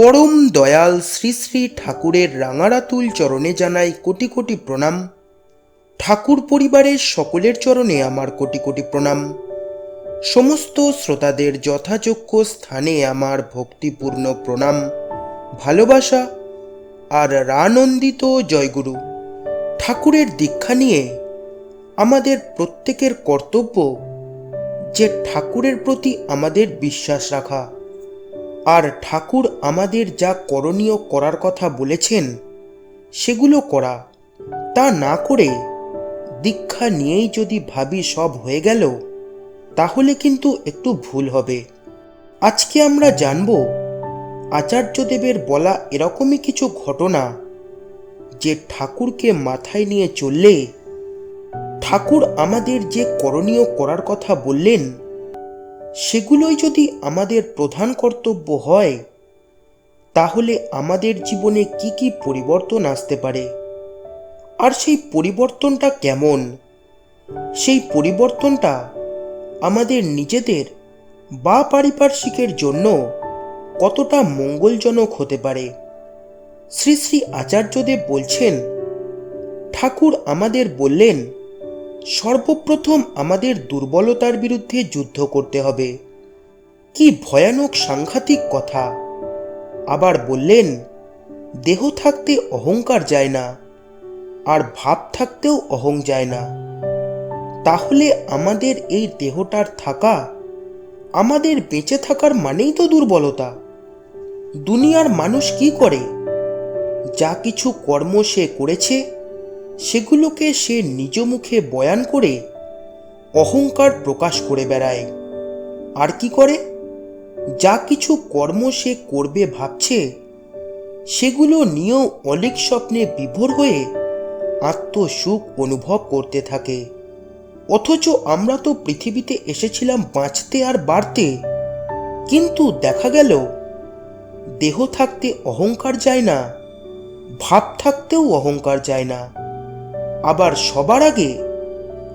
পরম দয়াল শ্রী শ্রী ঠাকুরের রাঙারাতুল চরণে জানাই কোটি কোটি প্রণাম। ঠাকুর পরিবারের সকলের চরণে আমার কোটি কোটি প্রণাম। সমস্ত শ্রোতাদের যথাযোগ্য স্থানে আমার ভক্তিপূর্ণ প্রণাম। ভালোবাসা আর রানন্দিত জয়গুরু। ঠাকুরের দীক্ষা নিয়ে আমাদের প্রত্যেকের কর্তব্য যে ঠাকুরের প্রতি আমাদের বিশ্বাস রাখা। আর ঠাকুর আমাদের যা করণীয় করার কথা বলেছেন, সেগুলো করা। তা না করে দীক্ষা নিয়েই যদি ভাবি সব হয়ে গেল, তাহলে কিন্তু একটু ভুল হবে। আজকে আমরা জানব, আচার্যদেবের বলা এরকমই কিছু ঘটনা, যে ঠাকুরকে মাথায় নিয়ে চললে, ঠাকুর আমাদের যে করণীয় করার কথা বললেন সেগুলোই যদি আমাদের প্রধান কর্তব্য হয়, তাহলে আমাদের জীবনে কি কি পরিবর্তন আসতে পারে? আর সেই পরিবর্তনটা কেমন? সেই পরিবর্তনটা আমাদের নিজেদের বা পারিপার্শ্বিকের জন্য কতটা মঙ্গলজনক হতে পারে? শ্রী শ্রী আচার্যদেব বলছেন, ঠাকুর আমাদের বললেন সর্বপ্রথম আমাদের দুর্বলতার বিরুদ্ধে যুদ্ধ করতে হবে। কি ভয়ানক সাংঘাতিক কথা। আবার বললেন, দেহ থাকতে অহংকার যায় না, আর ভাব থাকতেও অহং যায় না। তাহলে আমাদের এই দেহটার থাকা, আমাদের বেঁচে থাকার মানেই তো দুর্বলতা। দুনিয়ার মানুষ কি করে? যা কিছু কর্ম সে করেছে সেগুলোকে সে নিজ মুখে বয়ান করে অহংকার প্রকাশ করে বেড়ায়। আর কি করে? যা কিছু কর্ম সে করবে ভাবছে, সেগুলো নিয়েও অলিক স্বপ্নে বিভোর হয়ে আত্মসুখ অনুভব করতে থাকে। অথচ আমরা তো পৃথিবীতে এসেছিলাম বাঁচতে আর বাড়তে, কিন্তু দেখা গেল, দেহ থাকতে অহংকার যায় না, ভাব থাকতেও অহংকার যায় না। আবার সবার আগে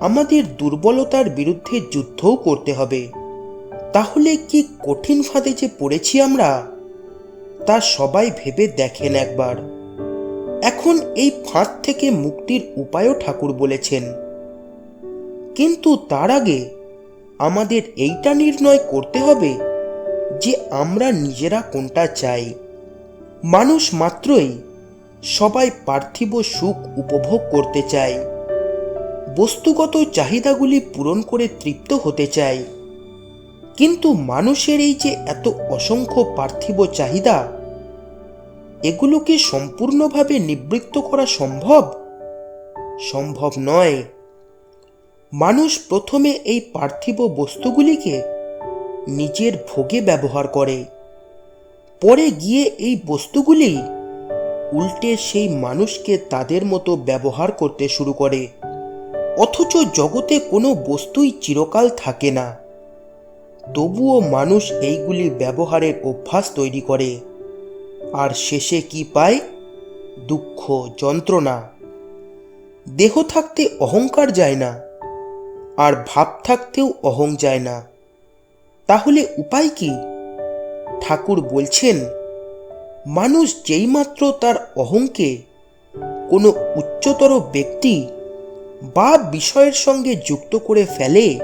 আমাদের দুর্বলতার বিরুদ্ধে যুদ্ধও করতে হবে। তাহলে কি কঠিন ফাঁদে যে পড়েছি আমরা, তা সবাই ভেবে দেখেন একবার। এখন এই ফাঁদ থেকে মুক্তির উপায়ও ঠাকুর বলেছেন। কিন্তু তার আগে আমাদের এইটা নির্ণয় করতে হবে যে আমরা নিজেরা কোনটা চাই। মানুষ মাত্রই সবাই পার্থিব সুখ উপভোগ করতে চায়। বস্তুগত চাহিদাগুলি পূরণ করে তৃপ্ত হতে চায়। কিন্তু মানুষের এই যে এত অসংখ্য পার্থিব চাহিদা, এগুলোকে সম্পূর্ণভাবে নিবৃত্ত করা সম্ভব? সম্ভব নয়। মানুষ প্রথমে এই পার্থিব বস্তুগুলিকে নিজের ভোগে ব্যবহার করে। পরে গিয়ে এই বস্তুগুলি উল্টে সেই মানুষকে তাদের মতো ব্যবহার করতে শুরু করে। অথচ জগতে কোনো বস্তুই চিরকাল থাকে না। তবুও মানুষ এইগুলি ব্যবহারের অভ্যাস তৈরি করে। আর শেষে কি পায়? দুঃখ, যন্ত্রণা। দেহ থাকতে অহংকার যায় না, আর ভাব থাকতেও অহং যায় না। তাহলে উপায় কি? ঠাকুর বলছেন মানুষ যেইমাত্র তার অহংকে কোনো উচ্চতর ব্যক্তি বা বিষয়ের সঙ্গে যুক্ত করে ফেলে,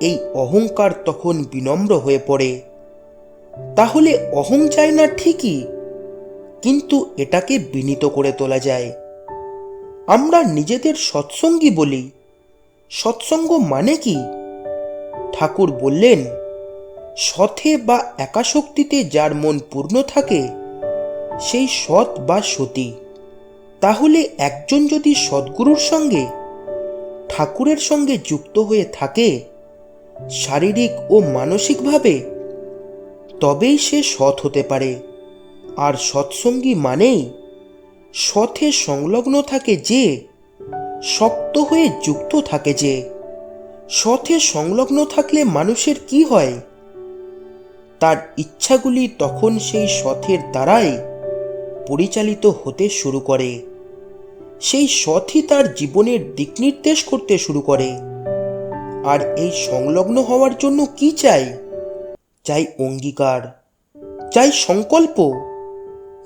এই অহংকার তখন বিনম্র হয়ে পড়ে। তাহলে অহং যায় না ঠিকই, কিন্তু এটাকে বিনীত করে তোলা যায়। আমরা নিজেদের সৎসঙ্গী বলি। সৎসঙ্গ মানে কি? ঠাকুর বললেন, সথে বা একাশক্তিতে যার মন পূর্ণ থাকে সেই সৎ বা সতী। তাহলে একজন যদি সদ্গুরুর সঙ্গে, ঠাকুরের সঙ্গে যুক্ত হয়ে থাকে, শারীরিক ও মানসিকভাবে, তবেই সে সৎ হতে পারে। আর সৎসঙ্গী মানেই সথে সংলগ্ন থাকে যে, শক্ত হয়ে যুক্ত থাকে যে। সথে সংলগ্ন থাকলে মানুষের কি হয়? তার ইচ্ছাগুলি তখন সেই সথের দ্বারাই পরিচালিত হতে শুরু করে। সেই সথই তার জীবনের দিক নির্দেশ করতে শুরু করে। আর এই সংলগ্ন হওয়ার জন্য কি চাই? চাই অঙ্গীকার, চাই সংকল্প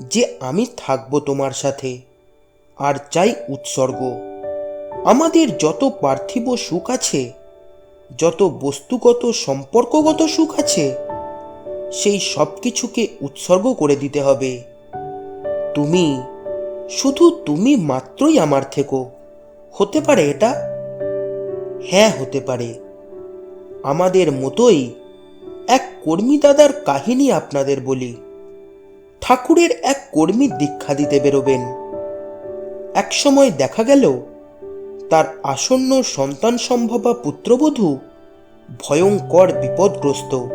যে আমি থাকব তোমার সাথে, আর চাই উৎসর্গ। আমাদের যত পার্থিব সুখ আছে, যত বস্তুগত, সম্পর্কগত সুখ আছে, সেই সব কিছুকে উৎসর্গ করে দিতে হবে। তুমি, শুধু তুমি মাত্রই আমার থেকো। হতে পারে এটা? হ্যাঁ হতে পারে। আমাদের মতোই এক কর্মী দাদার কাহিনী আপনাদের বলি। ঠাকুরের এক কর্মী দীক্ষা দিতে বেরোবেন। একসময় দেখা গেল, তার আসন্ন সন্তান সম্ভবা পুত্রবধূ ভয়ঙ্কর বিপদগ্রস্ত।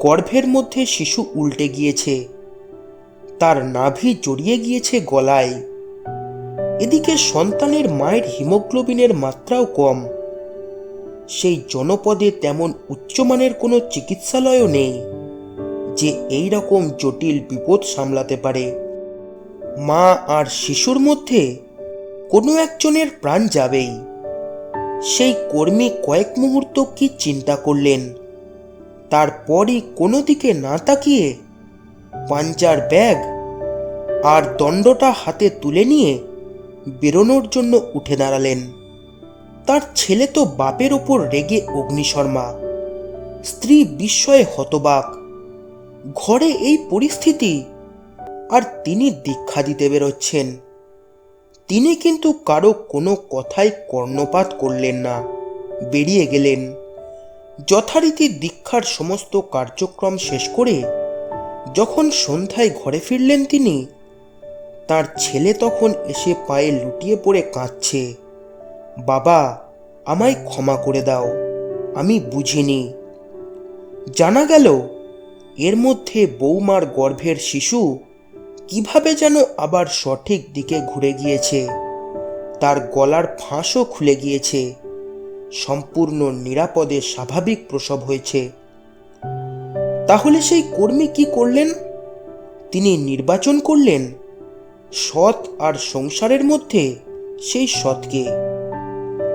গর্ভের মধ্যে শিশু উল্টে গিয়েছে। তার নাভি জড়িয়ে গিয়েছে গলায়। এদিকে সন্তানের মায়ের হিমোগ্লোবিনের মাত্রাও কম। সেই জনপদে তেমন উচ্চমানের কোনো চিকিৎসালয়ও নেই, যে এই রকম জটিল বিপদ সামলাতে পারে। মা আর শিশুর মধ্যে কোনো একজনের প্রাণ যাবেই। সেই কর্মী কয়েক মুহূর্ত কি চিন্তা করলেন, তারপরই কোনো দিকে না তাকিয়ে পাঞ্জার ব্যাগ আর দণ্ডটা হাতে তুলে নিয়ে বেরোনোর জন্য উঠে দাঁড়ালেন। তার ছেলে তো বাপের ওপর রেগে অগ্নিশর্মা। স্ত্রী বিস্ময়ে হতবাক। ঘরে এই পরিস্থিতি আর তিনি দীক্ষা দিতে বেরোচ্ছেন। তিনি কিন্তু কারও কোনো কথাই কর্ণপাত করলেন না, বেরিয়ে গেলেন। যথারীতি দীক্ষার সমস্ত কার্যক্রম শেষ করে যখন সন্ধ্যায় ঘরে ফিরলেন তিনি, তার ছেলে তখন এসে পায়ে লুটিয়ে পড়ে কাঁদছে। বাবা, আমায় ক্ষমা করে দাও, আমি বুঝিনি। জানা গেল, এর মধ্যে বৌমার গর্ভের শিশু কীভাবে যেন আবার সঠিক দিকে ঘুরে গিয়েছে, তার গলার ফাঁসও খুলে গিয়েছে, সম্পূর্ণ নিরাপদে স্বাভাবিক প্রসব হয়েছে। তাহলে সেই কর্মী কি করলেন? তিনি নির্বাচন করলেন। সৎ আর সংসারের মধ্যে সেই সৎকে।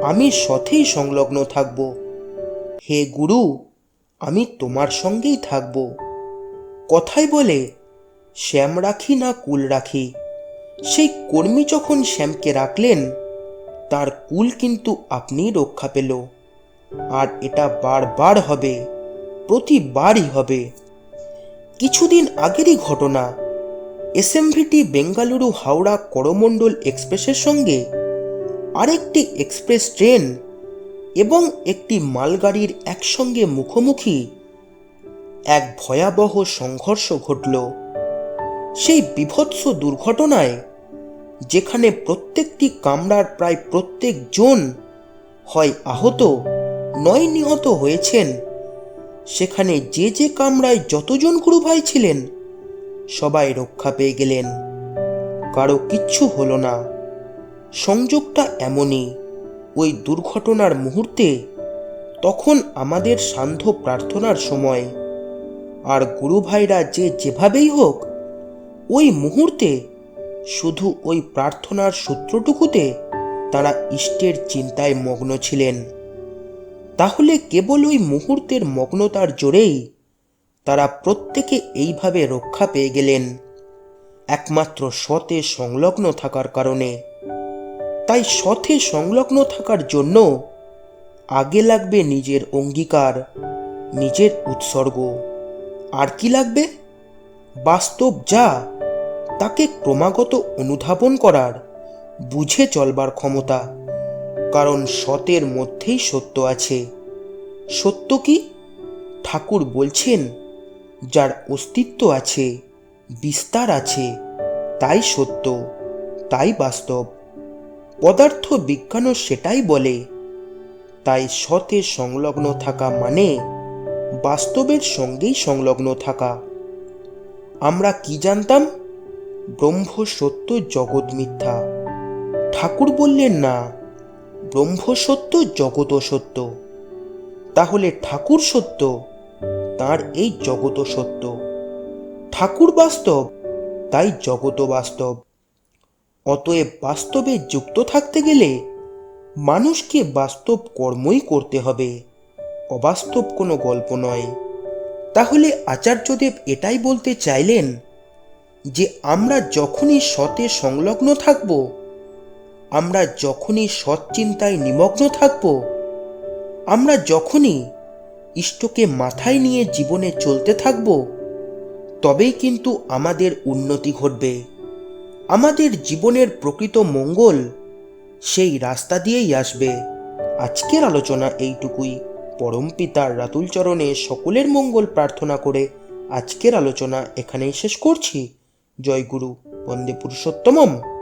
আমি সথেই সংলগ্ন থাকব। হে গুরু, আমি তোমার সঙ্গেই থাকব। কথাই বলে, শ্যাম রাখি না কুল রাখি। সেই কর্মী যখন শ্যামকে রাখলেন, তার কুল কিন্তু আপনি রক্ষা পেল। আর এটা বারবার হবে। প্রতিবারই হবে। কিছুদিন আগেরই ঘটনা। এসএমভিটি বেঙ্গালুরু হাওড়া করমণ্ডল এক্সপ্রেসের সঙ্গে আরেকটি এক্সপ্রেস ট্রেন এবং একটি মালগাড়ির একসঙ্গে মুখোমুখি এক ভয়াবহ সংঘর্ষ ঘটল। সেই বিভৎস দুর্ঘটনায় যেখানে প্রত্যেকটি কামরার প্রায় প্রত্যেক জন হয় আহত, নয় নিহত হয়েছেন সেখানে যে যে কামরায় যতজন গুরু ভাই ছিলেন, সবাই রক্ষা পেয়ে গেলেন। কারও কিচ্ছু হলো না। সংযোগটা এমনই, ওই দুর্ঘটনার মুহূর্তে, তখন আমাদের সান্ধ্য প্রার্থনার সময়। আর গুরু ভাইরা যে যেভাবেই হোক, ওই মুহূর্তে শুধু ওই প্রার্থনার সূত্রটুকুতে তারা ইষ্টের চিন্তায় মগ্ন ছিলেন। তাহলে কেবল ওই মুহূর্তের মগ্নতার জোরেই তারা প্রত্যেকে এইভাবে রক্ষা পেয়ে গেলেন। একমাত্র সতে সংলগ্ন থাকার কারণে। তাই সথে সংলগ্ন থাকার জন্য আগে লাগবে নিজের অঙ্গীকার, নিজের উৎসর্গ। আর কি লাগবে? বাস্তব যা, তাকে ক্রমাগত অনুধাবন করার, বুঝে চলবার ক্ষমতা। কারণ সতের মধ্যেই সত্য আছে। সত্য কি? ঠাকুর বলছেন, যার অস্তিত্ব আছে, বিস্তার আছে, তাই সত্য, তাই বাস্তব। পদার্থ বিজ্ঞানও সেটাই বলে। তাই সতে সংলগ্ন থাকা মানে বাস্তবের সঙ্গেই সংলগ্ন থাকা। আমরা কি জানতাম? ব্রহ্ম সত্য জগৎ মিথ্যা। ঠাকুর বললেন, না ব্রহ্ম সত্য জগৎ সত্য তাহলে ঠাকুর সত্য, তার এই জগৎ সত্য ঠাকুর বাস্তব, তাই জগত বাস্তব। অতএব বাস্তবে যুক্ত থাকতে গেলে মানুষকে বাস্তব কর্মই করতে হবে, অবাস্তব কোনো গল্প নয়। তাহলে আচার্যদেব এটাই বলতে চাইলেন যে, আমরা যখনই সতে সংলগ্ন থাকব আমরা যখনই সৎ চিন্তায় নিমগ্ন থাকব, আমরা যখনই ইষ্টকে মাথায় নিয়ে জীবনে চলতে থাকব, তবেই কিন্তু আমাদের উন্নতি ঘটবে। আমাদের জীবনের প্রকৃত মঙ্গল সেই রাস্তা দিয়েই আসবে। আজকের আলোচনা এইটুকুই। পরম পিতার রাতুল চরণে সকলের মঙ্গল প্রার্থনা করে আজকের আলোচনা এখানেই শেষ করছি। জয় গুরু, বন্দে পুরুষোত্তমম।